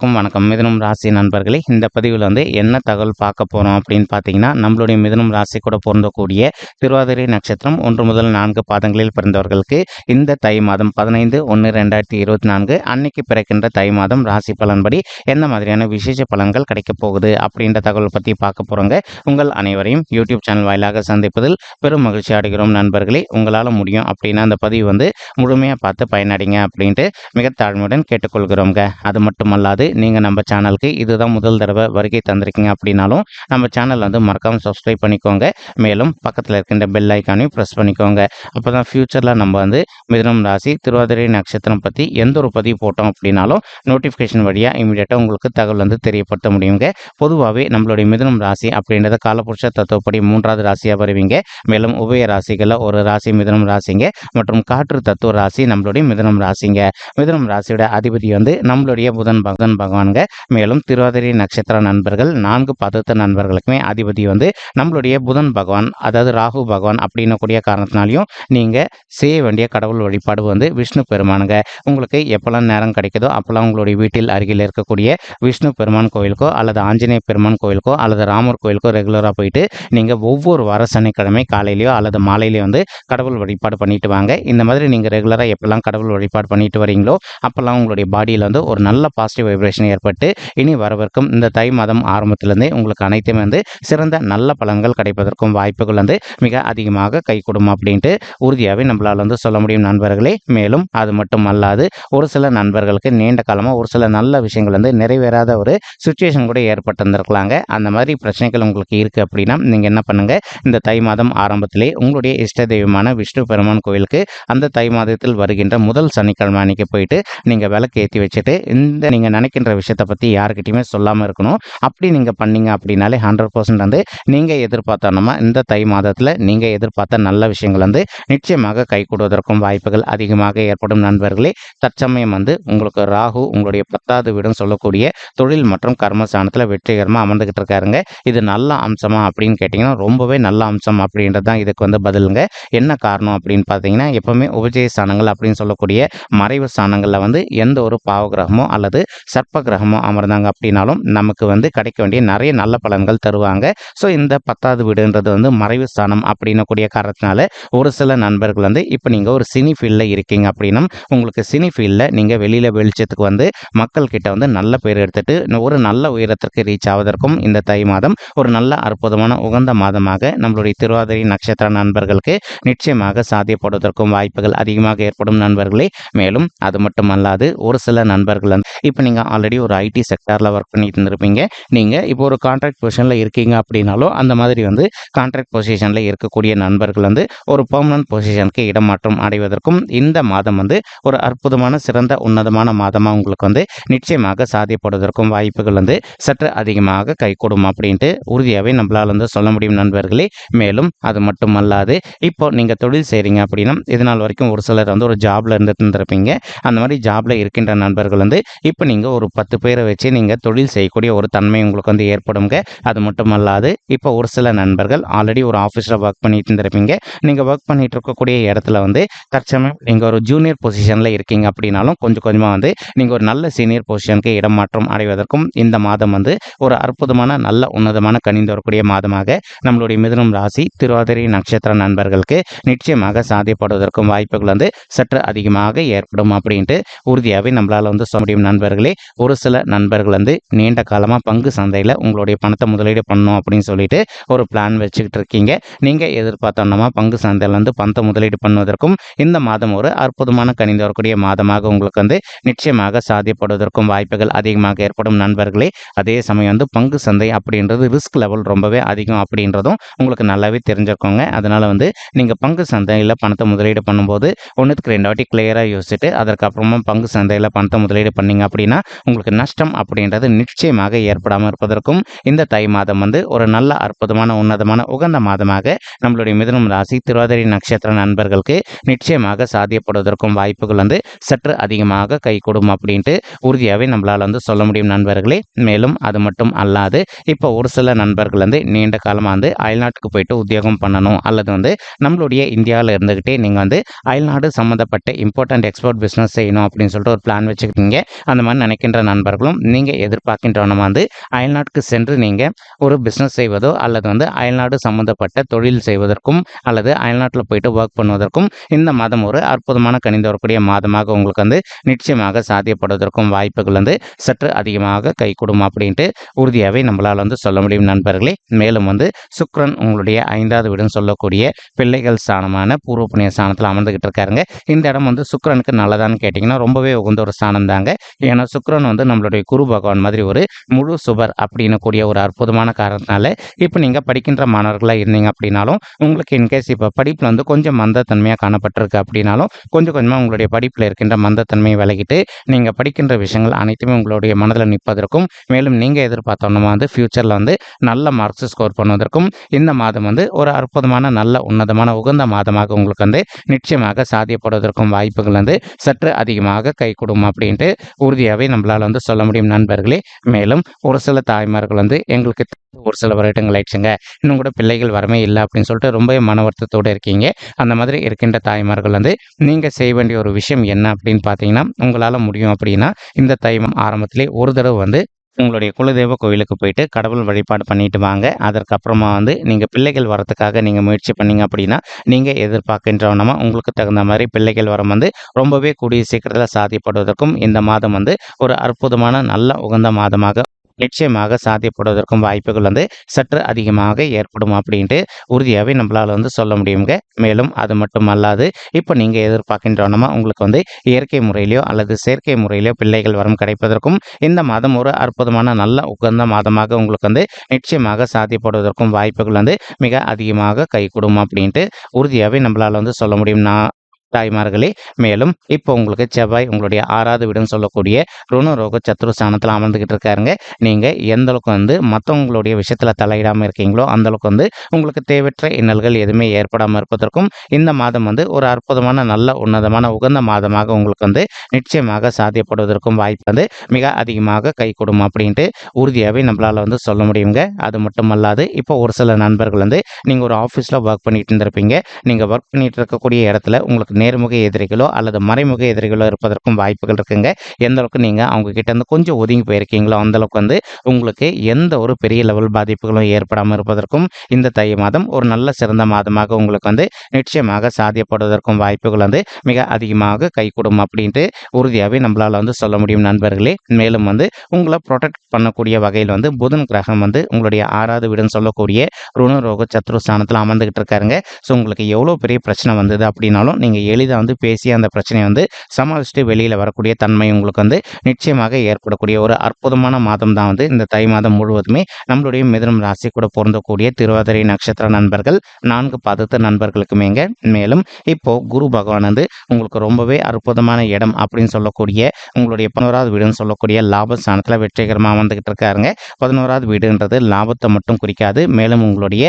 அனைவருக்கும் வணக்கம். மிதனம் ராசி நண்பர்களே இந்த பதிவில் வந்து என்ன தகவல் பார்க்க போகிறோம் அப்படின்னு பார்த்தீங்கன்னா நம்மளுடைய மிதுனம் ராசி கூட பொருந்தக்கூடிய திருவாதிரை நட்சத்திரம் ஒன்று முதல் நான்கு பாதங்களில் பிறந்தவர்களுக்கு இந்த தை மாதம் பதினைந்து ஒன்று ரெண்டாயிரத்தி இருபத்தி நான்கு அன்னைக்கு பிறக்கின்ற தை மாதம் ராசி பலன்படி எந்த மாதிரியான விசேஷ பலன்கள் கிடைக்கப் போகுது அப்படின்ற தகவல் பற்றி பார்க்க போகிறோங்க உங்கள் அனைவரையும் யூடியூப் சேனல் வாயிலாக சந்திப்பதில் பெரும் மகிழ்ச்சி அடைகிறோம் நண்பர்களே. உங்களால் முடியும் அப்படின்னா அந்த பதிவு வந்து முழுமையாக பார்த்து பயனடைங்க அப்படின்ட்டு மிக தாழ்மையுடன் கேட்டுக்கொள்கிறோங்க அது மட்டுமல்லாது நீங்கள் நம்ம சேனலுக்கு இதுதான் முதல் தடவை வருகை தந்திருக்கீங்க அப்படின்னாலும் நம்ம சேனல் வந்து மறக்காமல் சப்ஸ்கிரைப் பண்ணிக்கோங்க. மேலும் பக்கத்தில் இருக்கின்ற பெல் ஐக்கானையும் ப்ரெஸ் பண்ணிக்கோங்க. அப்போ தான் ஃப்யூச்சரில் நம்ம வந்து மிதுனம் ராசி திருவாதிரை நட்சத்திரம் பற்றி எந்த ஒரு பதிவு போட்டோம் அப்படின்னாலும் நோட்டிஃபிகேஷன் வழியாக இமீடியட்டாக உங்களுக்கு தகவல் வந்து தெரியப்படுத்த முடியுங்க. பொதுவாகவே நம்மளுடைய மிதுனம் ராசி அப்படின்றத காலபுருஷ தத்துவப்படி மூன்றாவது ராசியாக வருவீங்க. மேலும் உபய ராசிகளில் ஒரு ராசி மிதுனம் ராசிங்க மற்றும் காற்று தத்துவ ராசி நம்மளுடைய மிதுனம் ராசிங்க. மிதுனம் ராசியோட அதிபதி வந்து நம்மளுடைய புதன் பகவன் பகவான்க மேலும் திருவாதிரை நட்சத்திர நண்பர்கள் நான்கு பதத்த நண்பர்களுக்குமே அதிபதி வந்து நம்மளுடைய புதன் பகவான் அதாவது ராகு பகவான் அப்படின்னக்கூடிய காரணத்தினாலையும் நீங்கள் செய்ய வேண்டிய கடவுள் வழிபாடு வந்து விஷ்ணு பெருமானுங்க. உங்களுக்கு எப்போல்லாம் நேரம் கிடைக்குதோ அப்போல்லாம் உங்களுடைய வீட்டில் அருகில் இருக்கக்கூடிய விஷ்ணு பெருமான் கோயிலுக்கோ அல்லது ஆஞ்சநேய பெருமான் கோயிலுக்கோ அல்லது ராமர் கோயிலுக்கோ ரெகுலராக போயிட்டு நீங்கள் ஒவ்வொரு வார சனிக்கிழமை காலையிலையோ அல்லது மாலையிலையோ வந்து கடவுள் வழிபாடு பண்ணிட்டு வாங்க. இந்த மாதிரி நீங்கள் ரெகுலராக எப்போல்லாம் கடவுள் வழிபாடு பண்ணிட்டு வரீங்களோ அப்போல்லாம் உங்களுடைய பாடியில் வந்து ஒரு நல்ல பாசிட்டிவ் வைப்ரேஷன் ஏற்பட்டு இனி வரவிருக்கும் இந்த தை மாதம் ஆரம்பத்திலேருந்தே உங்களுக்கு அனைத்துமே வந்து சிறந்த நல்ல பலன்கள் கிடைப்பதற்கும் வாய்ப்புகள் வந்து மிக அதிகமாக கை கொடுக்கும் அப்படின்ட்டு உறுதியாகவே நம்மளால் வந்து சொல்ல முடியும் நண்பர்களே. மேலும் அது மட்டும் அல்லாது ஒரு சில நண்பர்களுக்கு நீண்ட காலமாக ஒரு சில நல்ல விஷயங்கள் வந்து நிறைவேறாத ஒரு சுச்சுவேஷன் கூட ஏற்பட்டிருந்திருக்கலாங்க. அந்த மாதிரி பிரச்சனைகள் உங்களுக்கு இருக்குது அப்படின்னா நீங்கள் என்ன பண்ணுங்கள் இந்த தை மாதம் ஆரம்பத்திலே உங்களுடைய இஷ்ட தெய்வமான விஷ்ணு பெருமான் கோயிலுக்கு அந்த தை மாதத்தில் வருகின்ற முதல் சனிக்கிழமை அன்னைக்கு போயிட்டு நீங்கள் விளக்கு ஏற்றி வச்சுட்டு இந்த நீங்கள் நினைக்கின்ற விஷயத்தை பற்றி யாருக்கிட்டையுமே சொல்லாமல் இருக்கணும். அப்படி நீங்கள் பண்ணீங்க அப்படின்னாலே ஹண்ட்ரட் பர்சன்ட் வந்து நீங்கள் எதிர்பார்த்தோன்னா இந்த தை மாதத்தில் நீங்கள் எதிர்பார்த்த நல்ல விஷயங்கள் வந்து நிச்சயமாக கை கொடுவதற்கும் வாய்ப்புகள் அதிகமாக ஏற்படும் நண்பர்களே. தற்சமயம் வந்து உங்களுக்கு ராகு உங்களுடைய பத்தாவது வீடும் சொல்லக்கூடிய தொழில் மற்றும் கர்மஸ்தானத்தில் வெற்றிகரமாக அமர்ந்துக்கிட்டு இருக்காருங்க. இது நல்ல அம்சமா அப்படின்னு கேட்டிங்கன்னா ரொம்பவே நல்ல அம்சம் அப்படின்றது தான் இதுக்கு வந்து பதிலுங்க. என்ன காரணம் அப்படின்னு பார்த்தீங்கன்னா எப்பவுமே உபஜய ஸ்தானங்கள் அப்படின்னு சொல்லக்கூடிய மறைவு ஸ்தானங்களில் வந்து எந்த ஒரு பாவகிரகமோ அல்லது சர்ப்ப கிரகமோ அமர்ந்தாங்க அப்படின்னாலும் நமக்கு வந்து கிடைக்க வேண்டிய நிறைய நல்ல பலன்கள் தருவாங்க. ஸோ இந்த பத்தாவது வீடுன்றது வந்து மறைவு ஸ்தானம் அப்படின்னக்கூடிய காரணத்தினால ஒரு சில நண்பர்கள் வந்து இப்போ நீங்கள் ஒரு சினி ஃபீல்டில் இருக்கீங்க அப்படின்னா உங்களுக்கு சினி ஃபீல்டில் நீங்கள் வெளியில் வெளிச்சத்துக்கு வந்து மக்கள்கிட்ட வந்து நல்ல பேர் எடுத்துகிட்டு ஒரு நல்ல உயரத்திற்கு ரீச் ஆவதற்கும் இந்த தை மாதம் ஒரு நல்ல அற்புதமான உகந்த மாதமாக நம்மளுடைய திருவாதிரை நட்சத்திர நண்பர்களுக்கு நிச்சயமாக சாத்தியப்படுவதற்கும் வாய்ப்புகள் அதிகமாக ஏற்படும் நண்பர்களே. மேலும் அது மட்டும் அல்லாது ஒரு சில நண்பர்கள் இப்போ நீங்கள் ஆல்ரெடி ஒரு ஐடி செக்டாரில் ஒர்க் பண்ணிட்டு இருந்திருப்பீங்க நீங்கள் இப்போ ஒரு கான்ட்ராக்ட் பொசிஷனில் இருக்கீங்க அப்படின்னாலும் அந்த மாதிரி வந்து கான்ட்ராக்ட் பொசிஷனில் இருக்கக்கூடிய நண்பர்கள் வந்து ஒரு பெர்மனன்ட் பொசிஷனுக்கு இடமாற்றம் அடைவதற்கும் இந்த மாதம் வந்து ஒரு அற்புதமான சிறந்த உன்னதமான மாதமாக உங்களுக்கு வந்து நிச்சயமாக சாத்தியப்படுவதற்கும் வாய்ப்புகள் வந்து சற்று அதிகமாக கைகூடும் அப்படின்ட்டு உறுதியாகவே நம்மளால் வந்து சொல்ல முடியும் நண்பர்களே. மேலும் அது மட்டும் அல்லாது இப்போ நீங்கள் தொழில் செய்கிறீங்க அப்படின்னா இதனால் வரைக்கும் ஒரு சிலர் வந்து ஒரு ஜாப்ல இருந்துட்டு இருந்திருப்பீங்க அந்த மாதிரி ஜாப்ல இருக்கின்ற நண்பர்கள் வந்து இப்போ நீங்கள் ஒரு பத்து பேரை வச்சு நீங்கள் தொழில் செய்யக்கூடிய ஒரு தன்மை உங்களுக்கு வந்து ஏற்படுங்க அது மட்டும் அல்லாது இப்போ ஒரு சில நண்பர்கள் ஆல்ரெடி ஒரு ஆஃபீஸில் ஒர்க் பண்ணிட்டு இருந்திருப்பீங்க. நீங்கள் ஒர்க் பண்ணிட்டு இருக்கக்கூடிய இடத்துல வந்து தற்சமயம் நீங்கள் ஒரு ஜூனியர் பொசிஷனில் இருக்கீங்க அப்படின்னாலும் கொஞ்சம் கொஞ்சமாக வந்து நீங்கள் ஒரு நல்ல சீனியர் பொசிஷனுக்கு இடமாற்றம் அடைவதற்கும் இந்த மாதம் வந்து ஒரு அற்புதமான நல்ல உன்னதமான கணிந்து வரக்கூடிய மாதமாக நம்மளுடைய மிதுனம் ராசி திருவாதிரை நட்சத்திர நண்பர்களுக்கு நிச்சயமாக சாத்தியப்படுவதற்கும் வாய்ப்புகள் வந்து சற்று அதிகமாக ஏற்படும் அப்படின்ட்டு உறுதியாகவே நம்மளால் வந்து சொல்ல முடியும். நண்பர்களே ஒரு சில நண்பர்கள் வந்து நீண்ட காலமாக பங்கு சந்தையில் உங்களுடைய பணத்தை முதலீடு பண்ணணும் அப்படின்னு சொல்லிட்டு ஒரு பிளான் வச்சுக்கிட்டு இருக்கீங்க. நீங்கள் எதிர்பார்த்தோன்னா பங்கு சந்தையில் வந்து பணத்தை முதலீடு பண்ணுவதற்கும் இந்த மாதம் ஒரு அற்புதமான கணிந்து வரக்கூடிய மாதமாக உங்களுக்கு வந்து நிச்சயமாக சாத்தியப்படுவதற்கும் வாய்ப்புகள் அதிகமாக ஏற்படும் நண்பர்களே. அதே சமயம் வந்து பங்கு சந்தை அப்படின்றது ரிஸ்க் லெவல் ரொம்பவே அதிகம் அப்படின்றதும் உங்களுக்கு நல்லாவே தெரிஞ்சிருக்கோங்க. அதனால் வந்து நீங்கள் பங்கு சந்தையில் பணத்தை முதலீடு பண்ணும்போது ஒன்றுத்துக்கு ரெண்டு வாட்டி கிளியராக யோசிச்சுட்டு அதற்கப்புறமா பங்கு சந்தையில் பணத்தை முதலீடு பண்ணீங்க அப்படின்னா உங்களுக்கு நஷ்டம் அப்படின்றது நிச்சயமாக ஏற்படாமல் இருப்பதற்கும் இந்த தை மாதம் வந்து ஒரு நல்ல அற்புதமான உன்னதமான உகந்த மாதமாக நம்மளுடைய மிதுனம் ராசி திருவாதிரை நட்சத்திர நண்பர்களுக்கு நிச்சயமாக சாத்தியப்படுவதற்கும் வாய்ப்புகள் வந்து சற்று அதிகமாக கை கொடும் அப்படின்ட்டு உறுதியாகவே நம்மளால் வந்து சொல்ல முடியும் நண்பர்களே. மேலும் அது மட்டும் அல்லாது இப்போ ஒரு சில நண்பர்கள் வந்து நீண்ட காலமாக வந்து அயல்நாட்டுக்கு போயிட்டு உத்தியோகம் பண்ணணும் அல்லது வந்து நம்மளுடைய இந்தியாவில் இருந்துக்கிட்டே நீங்கள் வந்து அயல்நாடு சம்மந்தப்பட்ட இம்பார்ட்டன்ட் எக்ஸ்போர்ட் பிஸ்னஸ் செய்யணும் அப்படின்னு சொல்லிட்டு ஒரு பிளான் வச்சுக்கிட்டீங்க. அந்த மாதிரி நினைக்கின்ற நண்பர்களும் நீங்கள் எதிர்பார்க்கின்றவனமாக வந்து அயல்நாட்டுக்கு சென்று நீங்கள் ஒரு பிஸ்னஸ் செய்வதோ அல்லது வந்து அயல்நாடு சம்மந்தப்பட்ட தொழில் செய்வதற்கும் அல்லது அயல்நாட்டில் போயிட்டு ஒர்க் பண்ணுவதற்கும் இந்த மாதம் ஒரு அற்புதமான கணிந்து வரக்கூடிய மாதமாக உங்களுக்கு வந்து நிச்சயமாக சாத்தியப்படுவதற்கும் வாய்ப்புகள் வந்து சற்று அதிகமாக கைகூடும் அப்படின்ட்டு உறுதியாகவே நம்மளால் வந்து சொல்ல முடியும் நண்பர்களே. மேலும் வந்து சுக்ரன் உங்களுடைய ஐந்தாவது வீடுன்னு சொல்லக்கூடிய பிள்ளைகள் ஸ்தானமான பூர்வ புண்ணிய ஸ்தானத்தில் அமர்ந்துகிட்டு இருக்காருங்க. இந்த இடம் வந்து சுக்ரனுக்கு நல்லதான்னு கேட்டிங்கன்னா ரொம்பவே உகந்த ஒரு ஸ்தானம் தாங்க ஏன்னா சுக்கரன் வந்து நம்மளுடைய குரு பகவான் மாதிரி ஒரு முழு சுபர் அப்படின்னு கூடிய ஒரு அற்புதமான காரணத்தினால இப்போ நீங்கள் படிக்கின்ற மாணவர்களாக இருந்தீங்க அப்படின்னாலும் உங்களுக்கு இன்கேஸ் இப்போ படிப்பில் வந்து கொஞ்சம் மந்தத்தன்மையாக காணப்பட்டிருக்கு அப்படின்னாலும் கொஞ்சம் கொஞ்சமாக உங்களுடைய படிப்பில் இருக்கின்ற மந்தத்தன்மையை விலகிட்டு நீங்கள் படிக்கின்ற விஷயங்கள் அனைத்துமே உங்களுடைய மனதில் நிற்பதற்கும் மேலும் நீங்கள் எதிர்பார்த்தோன்னா வந்து ஃப்யூச்சரில் வந்து நல்ல மார்க்ஸ் ஸ்கோர் பண்ணுவதற்கும் இந்த மாதம் வந்து ஒரு அற்புதமான நல்ல உன்னதமான உகந்த மாதமாக உங்களுக்கு வந்து நிச்சயமாக சாத்தியப்படுவதற்கும் வாய்ப்புகள் வந்து சற்று அதிகமாக கை கொடுக்கும் அப்படின்ட்டு உறுதியாகவே நம்மளால் வந்து சொல்ல முடியும் நண்பர்களே. மேலும் ஒரு சில தாய்மார்கள் வந்து எங்களுக்கு ஒரு சில வருடங்கள் ஆயிடுச்சுங்க. இன்னும் கூட பிள்ளைகள் வரமே இல்லை அப்படின்னு சொல்லிட்டு ரொம்ப மன வருத்தத்தோடு இருக்கீங்க. அந்த மாதிரி இருக்கின்ற தாய்மார்கள் வந்து நீங்கள் செய்ய வேண்டிய ஒரு விஷயம் என்ன அப்படின்னு பார்த்தீங்கன்னா உங்களால் முடியும் அப்படின்னா இந்த தைமம் ஆரம்பத்திலே ஒரு தடவை வந்து உங்களுடைய குலதெய்வ கோவிலுக்கு போயிட்டு கடவுள் வழிபாடு பண்ணிட்டு வாங்க. அதற்கப்புறமா வந்து நீங்கள் பிள்ளைகள் வரத்துக்காக நீங்கள் முயற்சி பண்ணீங்க அப்படின்னா நீங்கள் எதிர்பார்க்கின்றவனமா உங்களுக்கு தகுந்த மாதிரி பிள்ளைகள் வரம் வந்து ரொம்பவே கூடிய சீக்கிரத்தில் சாதிப்படுவதற்கும் இந்த மாதம் வந்து ஒரு அற்புதமான நல்ல உகந்த மாதமாக நிச்சயமாக சாத்தியப்படுவதற்கும் வாய்ப்புகள் வந்து சற்று அதிகமாக ஏற்படும் அப்படின்ட்டு உறுதியாகவே நம்மளால் வந்து சொல்ல முடியுங்க மேலும் அது மட்டும் அல்லாது இப்போ நீங்கள் எதிர்பார்க்கின்றவனமா உங்களுக்கு வந்து இயற்கை முறையிலையோ அல்லது செயற்கை முறையிலையோ பிள்ளைகள் வரம் கிடைப்பதற்கும் இந்த மாதம் ஒரு அற்புதமான நல்ல உகந்த மாதமாக உங்களுக்கு வந்து நிச்சயமாக சாத்தியப்படுவதற்கும் வாய்ப்புகள் வந்து மிக அதிகமாக கைகூடும் அப்படின்ட்டு உறுதியாகவே நம்மளால் வந்து சொல்ல முடியும். நான் தாய்மார்களே மேலும் இப்போ உங்களுக்கு செவ்வாய் உங்களுடைய ஆறாவது வீடுன்னு சொல்லக்கூடிய ருணரோக சத்ரு ஸ்தானத்தில் அமர்ந்துக்கிட்டு இருக்காருங்க. நீங்கள் எந்த அளவுக்கு வந்து மற்றவங்களுடைய விஷயத்தில் தலையிடாமல் இருக்கீங்களோ அந்த அளவுக்கு வந்து உங்களுக்கு தேவையற்ற இன்னல்கள் எதுவுமே ஏற்படாமல் இருப்பதற்கும் இந்த மாதம் வந்து ஒரு அற்புதமான நல்ல உன்னதமான உகந்த மாதமாக உங்களுக்கு வந்து நிச்சயமாக சாத்தியப்படுவதற்கும் வாய்ப்பு வந்து மிக அதிகமாக கை கொடுக்கும் அப்படின்ட்டு உறுதியாகவே நம்மளால் வந்து சொல்ல முடியுங்க. அது மட்டும் அல்லாது இப்போ ஒரு சில நண்பர்கள் வந்து நீங்கள் ஒரு ஆஃபீஸில் ஒர்க் பண்ணிட்டு இருந்திருப்பீங்க. நீங்கள் ஒர்க் பண்ணிட்டு இருக்கக்கூடிய இடத்துல உங்களுக்கு நேர்முக எதிரிகளோ அல்லது மறைமுக எதிரிகளோ இருப்பதற்கும் வாய்ப்புகள் இருக்குங்க. எந்த அளவுக்கு நீங்கள் அவங்க கிட்டேருந்து கொஞ்சம் ஒதுங்கி போயிருக்கீங்களோ அந்தளவுக்கு வந்து உங்களுக்கு எந்த ஒரு பெரிய லெவல் பாதிப்புகளும் ஏற்படாமல் இருப்பதற்கும் இந்த தை மாதம் ஒரு நல்ல சிறந்த மாதமாக உங்களுக்கு வந்து நிச்சயமாக சாத்தியப்படுவதற்கும் வாய்ப்புகள் வந்து மிக அதிகமாக கைகூடும் அப்படின்ட்டு உறுதியாகவே நம்மளால் வந்து சொல்ல முடியும் நண்பர்களே. மேலும் வந்து உங்களை ப்ரொடெக்ட் பண்ணக்கூடிய வகையில் வந்து புதன் கிரகம் வந்து உங்களுடைய ஆறாவது வீடுன்னு சொல்லக்கூடிய ருணரோக சத்ரு ஸ்தானத்தில் அமர்ந்துகிட்டு இருக்காருங்க. ஸோ உங்களுக்கு எவ்வளோ பெரிய பிரச்சனை வந்தது அப்படின்னாலும் நீங்கள் எளிதாக வந்து பேசி அந்த பிரச்சனையை வந்து சமாளிச்சுட்டு வெளியில் வரக்கூடிய தன்மை உங்களுக்கு வந்து நிச்சயமாக ஏற்படக்கூடிய ஒரு அற்புதமான மாதம் தான் வந்து இந்த தை மாதம் முழுவதுமே நம்மளுடைய மிதனம் ராசி கூட பொருந்தக்கூடிய திருவாதிரை நட்சத்திர நண்பர்கள் நான்கு பாதத்து நண்பர்களுக்குமேங்க மேலும் இப்போ குரு பகவான் வந்து உங்களுக்கு ரொம்பவே அற்புதமான இடம் அப்படின்னு சொல்லக்கூடிய உங்களுடைய பதினோராவது வீடுன்னு சொல்லக்கூடிய லாபஸ்தானத்தில் வெற்றிகரமாக வந்துகிட்டு இருக்காருங்க. பதினோராவது வீடுன்றது லாபத்தை மட்டும் குறிக்காது மேலும் உங்களுடைய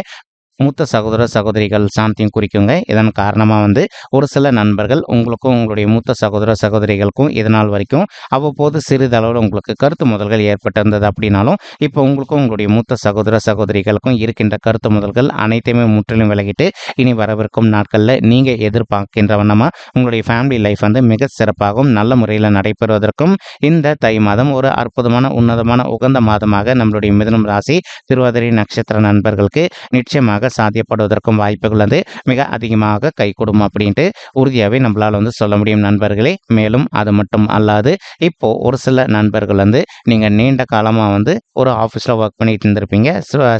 மூத்த சகோதர சகோதரிகள் சாந்தியும் குறிக்குங்க. இதன் காரணமாக வந்து ஒரு சில நண்பர்கள் உங்களுக்கும் உங்களுடைய மூத்த சகோதர சகோதரிகளுக்கும் இதனால் வரைக்கும் அவ்வப்போது சிறிதளவில் உங்களுக்கு கருத்து முதல்கள் ஏற்பட்டிருந்தது அப்படின்னாலும் இப்போ உங்களுக்கும் உங்களுடைய மூத்த சகோதர சகோதரிகளுக்கும் இருக்கின்ற கருத்து முதல்கள் அனைத்தையுமே முற்றிலும் விலகிட்டு இனி வரவிருக்கும் நாட்களில் நீங்கள் எதிர்பார்க்கின்ற வண்ணமாக உங்களுடைய ஃபேமிலி லைஃப் வந்து மிக சிறப்பாகவும் நல்ல முறையில் நடைபெறுவதற்கும் இந்த தை மாதம் ஒரு அற்புதமான உன்னதமான உகந்த மாதமாக நம்மளுடைய மிதனம் ராசி திருவாதிரை நட்சத்திர நண்பர்களுக்கு நிச்சயமாக சாத்தியப்படுவதற்கும் வாய்ப்புகள் வந்து மிக அதிகமாக கைகூடும் அப்படின்ட்டு உறுதியாகவே நம்மளால் வந்து சொல்ல முடியும் நண்பர்களே. மேலும் அது மட்டும் அல்லாது இப்போ ஒரு சில நண்பர்கள் வந்து நீங்கள் நீண்ட காலமாக வந்து ஒரு ஆஃபீஸில் ஒர்க் பண்ணிட்டு இருந்திருப்பீங்க.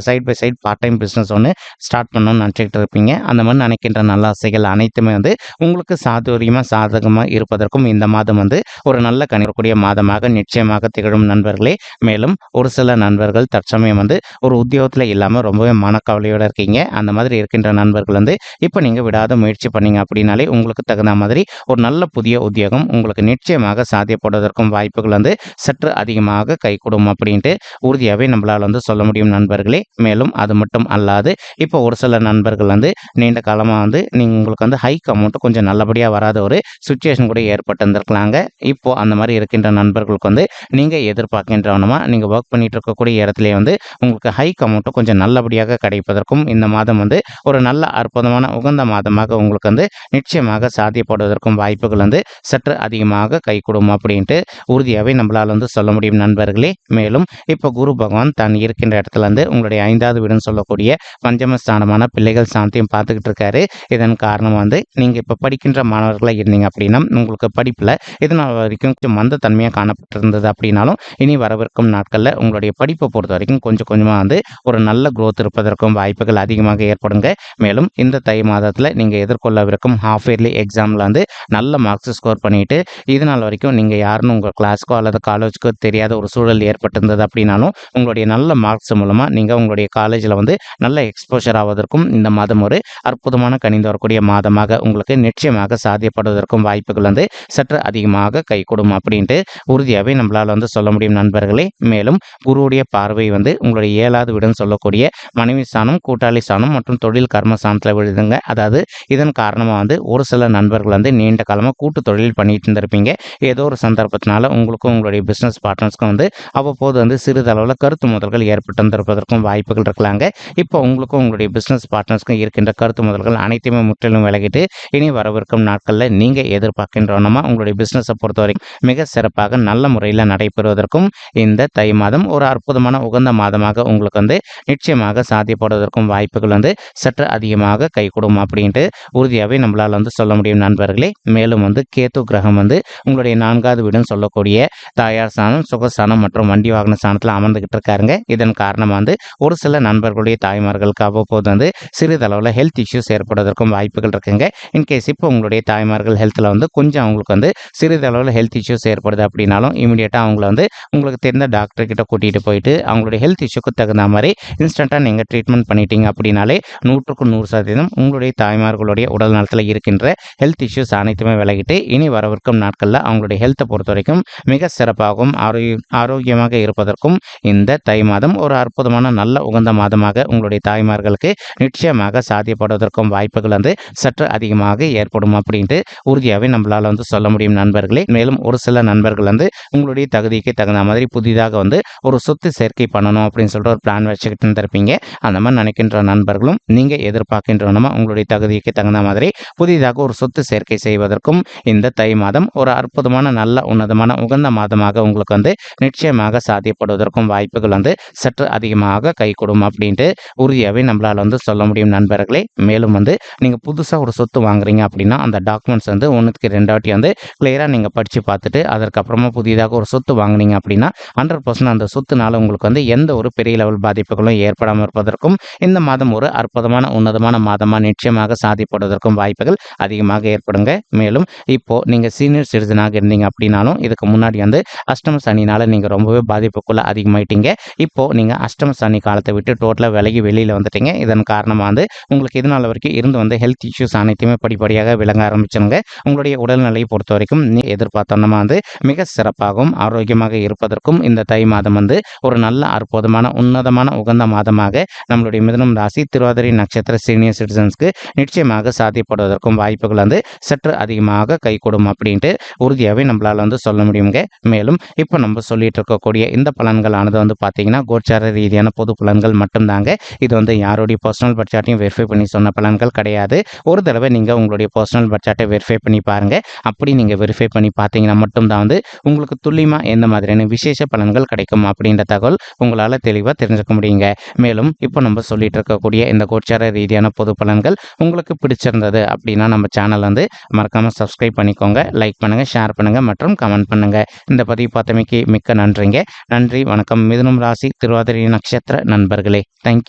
Side by side part time business ஒன்று ஸ்டார்ட் பண்ணணும்னு நினச்சிக்கிட்டு இருப்பீங்க. அந்த மாதிரி நினைக்கின்ற நல்ல ஆசைகள் அனைத்துமே வந்து உங்களுக்கு சாதுரியமாக சாதகமாக இருப்பதற்கும் இந்த மாதம் வந்து ஒரு நல்ல கணிக்கக்கூடிய மாதமாக நிச்சயமாக திகழும் நண்பர்களே. மேலும் ஒரு சில நண்பர்கள் தற்சமயம் வந்து ஒரு உத்தியோகத்தில் இல்லாமல் ரொம்பவே மனக்கவலையோடு இருக்கீங்க. அந்த மாதிரி இருக்கின்ற நண்பர்கள் வந்து இப்போ நீங்கள் விடாத முயற்சி பண்ணீங்க அப்படின்னாலே உங்களுக்கு தகுந்த மாதிரி ஒரு நல்ல புதிய உத்தியோகம் உங்களுக்கு நிச்சயமாக சாத்தியப்படுவதற்கும் வாய்ப்புகள் வந்து சற்று அதிகமாக கைகூடும் அப்படின்ட்டு உறுதியாகவே நம்மளால் வந்து சொல்ல முடியும் நண்பர்களே. மேலும் அது மட்டும் அல்லாது இப்போ ஒரு சில நண்பர்கள் வந்து நீண்ட காலமாக வந்து நீங்கள் உங்களுக்கு வந்து ஹைக் அமௌண்ட்டு கொஞ்சம் நல்லபடியாக வராத ஒரு சுச்சுவேஷன் கூட ஏற்பட்டு இருந்திருக்கலாங்க இப்போ அந்த மாதிரி இருக்கின்ற நண்பர்களுக்கு வந்து நீங்கள் எதிர்பார்க்கின்றவனமா நீங்கள் ஒர்க் பண்ணிட்டு இருக்கக்கூடிய இடத்துலேயே வந்து உங்களுக்கு ஹைக் அமௌண்ட்டும் கொஞ்சம் நல்லபடியாக கிடைப்பதற்கும் இந்த மாதம் வந்து ஒரு நல்ல அற்புதமான உகந்த மாதமாக உங்களுக்கு வந்து நிச்சயமாக சாத்தியப்படுவதற்கும் வாய்ப்புகள் வந்து சற்று அதிகமாக கை அப்படின்ட்டு உறுதியாகவே நம்மளால் வந்து சொல்ல முடியும் நண்பர்களே. மேலும் இப்போ குரு பகவான் தான் இருக்கின்ற இடத்துல வந்து உங்களுடைய ஐந்தாவது வீடுன்னு சொல்லக்கூடிய பஞ்சமஸ்தானமான பிள்ளைகள் சாந்தியும் பார்த்துக்கிட்டு இருக்காரு. இதன் காரணம் வந்து நீங்கள் இப்போ படிக்கின்ற மாணவர்களாக இருந்தீங்க அப்படின்னா உங்களுக்கு படிப்பில் இதனால் வரைக்கும் கொஞ்சம் மந்தத்தன்மையாக காணப்பட்டிருந்தது அப்படின்னாலும் இனி வரவிருக்கும் நாட்களில் உங்களுடைய படிப்பை பொறுத்த வரைக்கும் கொஞ்சம் கொஞ்சமாக வந்து ஒரு நல்ல குரோத் இருப்பதற்கும் வாய்ப்புகள் அதிகமாக ஏற்படுங்க. மேலும் இந்த தை மாதத்தில் நீங்கள் எதிர்கொள்ளவிருக்கும் ஹாஃப் இயர்லி எக்ஸாமில் வந்து நல்ல மார்க்ஸ் ஸ்கோர் பண்ணிட்டு இது நாள் வரைக்கும் நீங்கள் யாருன்னு உங்கள் கிளாஸ்க்கோ அல்லது காலேஜுக்கோ தெரியாத ஒரு சூழல் ஏற்பட்டிருந்தது அப்படின்னாலும் உங்களுடைய நல்ல மார்க்ஸ் மூலமாக நீங்கள் உங்களுடைய காலேஜில் வந்து நல்ல எக்ஸ்போஷர் ஆவதற்கும் இந்த மாதம் ஒரு அற்புதமான கணிந்து வரக்கூடிய மாதமாக உங்களுக்கு நிச்சயமாக சாத்தியப்படுவதற்கும் வாய்ப்புகள் வந்து சற்று அதிகமாக கைகூடும் அப்படின்ட்டு உறுதியாகவே நம்மளால் வந்து சொல்ல முடியும் நண்பர்களே. மேலும் குருவுடைய பார்வை வந்து உங்களுடைய ஏழாவது வீடுன்னு சொல்லக்கூடிய மனைவி ஸ்தானம் கூட்டாளி ஸ்தானம் மற்றும் தொழில் கர்ம ஸ்தானத்தில் விழுதுங்க. அதாவது இதன் காரணமாக வந்து ஒரு சில நண்பர்கள் வந்து நீண்ட காலமாக கூட்டு தொழில் பண்ணிட்டு இருந்திருப்பீங்க. ஏதோ ஒரு சந்தர்ப்பத்தினால உங்களுக்கும் உங்களுடைய பிஸ்னஸ் பார்ட்னர்ஸ்க்கும் வந்து அவ்வப்போது வந்து சிறிதளவில் கருத்து முதல்கள் ஏற்பட்டு வந்திருப்பதற்கும் வாய்ப்புகள் இருக்கலாங்க. இப்போ உங்களுக்கும் உங்களுடைய பிஸ்னஸ் பார்ட்னர்ஸ்க்கும் இருக்கின்ற கருத்து முதல்கள் அனைத்தையுமே முற்றிலும் விலகிட்டு இனி வரவிருக்கும் நாட்களில் நீங்கள் எதிர்பார்க்கின்றோனமா உங்களுடைய பிஸ்னஸை பொறுத்தவரைக்கும் மிக சிறப்பாக நல்ல முறையில் நடைபெறுவதற்கும் இந்த தை மாதம் ஒரு அற்புதமான உகந்த மாதமாக உங்களுக்கு வந்து நிச்சயமாக சாத்தியப்படுவதற்கும் வாய்ப்புகள் வந்து சற்று அதிகமாக கைகூடும் அப்படின்ட்டு உறுதியாகவே நம்மளால் வந்து சொல்ல முடியும் நண்பர்களே. மேலும் வந்து கேத்து கிரகம் வந்து உங்களுடைய நான்காவது வீடுன்னு சொல்லக்கூடிய தாயார் சாணம் சுகஸ்தானம் மற்றும் வண்டி வாகன ஸ்தானத்தில் அமர்ந்துகிட்டு இருக்காருங்க. இதன் காரணமாக வந்து ஒரு சில நண்பர்களுடைய தாய்மார்களுக்கு அவ்வப்போது வந்து சிறிதளவில் ஹெல்த் இஷ்யூஸ் ஏற்படுவதற்கும் வாய்ப்புகள் இருக்குங்க. இன்கேஸ் இப்போ உங்களுடைய தாய்மார்கள் ஹெல்த்தில் வந்து கொஞ்சம் அவங்களுக்கு வந்து சிறிதளவில் ஹெல்த் இஷ்யூஸ் ஏற்படுது அப்படின்னாலும் இமீடியட்டாக அவங்கள வந்து உங்களுக்கு தெரிந்த டாக்டர் கிட்ட கூட்டிகிட்டு போயிட்டு அவங்களுடைய ஹெல்த் இஷ்யூக்கு தகுந்த மாதிரி இன்ஸ்டண்ட்டாக நீங்கள் ட்ரீட்மெண்ட் பண்ணிட்டீங்க அப்படின்னாலே நூற்றுக்கு நூறு சதவீதம் உங்களுடைய தாய்மார்களுடைய உடல் நலத்தில் இருக்கின்ற ஹெல்த் இஷ்யூஸ் அனைத்துமே விலகிட்டு இனி வரவிருக்கும் நாட்களில் அவங்களுடைய ஹெல்த்தை பொறுத்த வரைக்கும் மிக சிறப்பாகவும் ஆரோக்கிய ஆரோக்கியமாக இருப்பதற்கும் இந்த தை மாதம் ஒரு அற்புதமான நல்ல உகந்த மாதமாக உங்களுடைய தாய்மார்களுக்கு நிச்சயமாக சாத்தியப்படுவதற்கும் வாய்ப்புகள் வந்து சற்று அதிகமாக ஏற்படும் அப்படின்ட்டு ஈஸியாகவே நம்மளால் வந்து சொல்ல முடியும் நண்பர்களே. மேலும் ஒரு சில நண்பர்கள் வந்து உங்களுடைய தகுதிக்கு தகுந்த மாதிரி புதிதாக வந்து ஒரு சொத்து சேர்க்கை பண்ணணும் அப்படின்னு சொல்லிட்டு ஒரு பிளான் வச்சுக்கிட்டு இருந்திருப்பீங்க. அந்த மாதிரி நினைக்கின்ற நண்பர்களும் நீங்கள் எதிர்பார்க்கின்றனமா உங்களுடைய தகுதிக்கு தகுந்த மாதிரி புதிதாக ஒரு சொத்து சேர்க்கை செய்வதற்கும் இந்த தை மாதம் ஒரு அற்புதமான நல்ல உன்னதமான உகந்த மாதமாக உங்களுக்கு வந்து நிச்சயமாக சாத்தியப்படுவதற்கும் வாய்ப்புகள் வந்து சற்று அதிகமாக கைகூடும் அப்படின்ட்டு உறுதியாகவே நம்மளால் வந்து சொல்ல முடியும் நண்பர்களே. மேலும் வந்து நீங்கள் புதுசாக ஒரு சொத்து வாங்குறீங்க அப்படின்னா அந்த டாக்குமெண்ட்ஸ் வந்து ஒன்றுக்கு ரெண்டாட்டி வந்து கிளியராக நீங்கள் படித்து பார்த்துட்டு அதற்கப்புறமா புதிதாக ஒரு சொத்து வாங்குனீங்க அப்படின்னா ஹண்ட்ரட் பர்சன்ட் அந்த சொத்துனால உங்களுக்கு வந்து எந்த ஒரு பெரிய லெவல் பாதிப்புகளும் ஏற்படாமல் இருப்பதற்கும் இந்த மாதம் ஒரு அற்புதமான உன்னதமான மாதமாக நிச்சயமாக சாதிப்படுவதற்கும் வாய்ப்புகள் அதிகமாக ஏற்படுங்க. மேலும் இப்போ நீங்கள் சீனியர் சிட்டிசனாக இருந்தீங்க அப்படின்னாலும் இதுக்கு முன்னாடி வந்து அஷ்டம சனினால் நீங்கள் ரொம்பவே பாதிப்புக்குள்ளே அதிகமாயிட்டீங்க. இப்போது நீங்கள் அஷ்டம சனி காலத்தை விட்டு டோட்டலாக விலகி வெளியில் வந்துட்டீங்க. இதன் காரணமாக வந்து உங்களுக்கு இதனால் வரைக்கும் இருந்து வந்து ஹெல்த் இஷ்யூஸ் அனைத்துமே படிப்படியாக விளங்க ஆரம்பிச்சிருங்க. உங்களுடைய உடல்நிலையை பொறுத்த வரைக்கும் நீ எதிர்பார்த்தோன்னா வந்து மிக சிறப்பாகவும் ஆரோக்கியமாக இருப்பதற்கும் இந்த தை மாதம் வந்து ஒரு நல்ல அற்புதமான உன்னதமான உகந்த மாதமாக நம்மளுடைய மிதனம் ராசி திருவாதிரை நட்சத்திர சீனியர் சிட்டிசன்ஸ்க்கு நிச்சயமாக சாத்தியப்படுவதற்கும் வாய்ப்புகள் வந்து சற்று அதிகமாக கைகூடும் அப்படின்ட்டு உறுதியாகவே நம்மளால் வந்து சொல்ல முடியுங்க. மேலும் இப்போ நம்ம சொல்லிட்டு இருக்கக்கூடிய இந்த பலன்களானது வந்து பார்த்தீங்கன்னா கோச்சார ரீதியான பொது பலன்கள் மட்டும்தாங்க. இது வந்து யாருடைய பர்சனல் பட்ஜெட்டையும் வெரிஃபை பண்ணி சொன்ன பலன்கள் கிடையாது. ஒரு தடவை நீங்கள் உங்களுடைய பர்சனல் பட்ஜெட்டை வெரிஃபை பண்ணி பாருங்கள் அப்படி நீங்கள் வெரிஃபை பண்ணி பார்த்தீங்கன்னா மட்டும்தான் வந்து உங்களுக்கு துல்லியமாக எந்த மாதிரியான விசேஷ பலன்கள் கிடைக்கும் அப்படின்ற தகவல் உங்களால் தெளிவாக தெரிஞ்சுக்க முடியுங்க. மேலும் இப்போ நம்ம சொல்லிட்டு இருக்கக்கூடிய இந்த கோச்சார ரீதியான பொது பலன்கள் உங்களுக்கு பிடிச்சிருந்தது அப்படின்னா நம்ம சேனல் வந்து மறக்காமல் சப்ஸ்கிரைப் பண்ணிக்கோங்க. லைக் பண்ணுங்கள் ஷேர் பண்ணுங்கள் மற்றும் கமெண்ட் பண்ணுங்கள் இந்த பதிவு பார்த்தமைக்கு மிக்க நன்றிங்க. நன்றி வணக்கம். மிதுனம் ராசி திருவாதிரை நட்சத்திர நண்பர்களே. தேங்க்யூ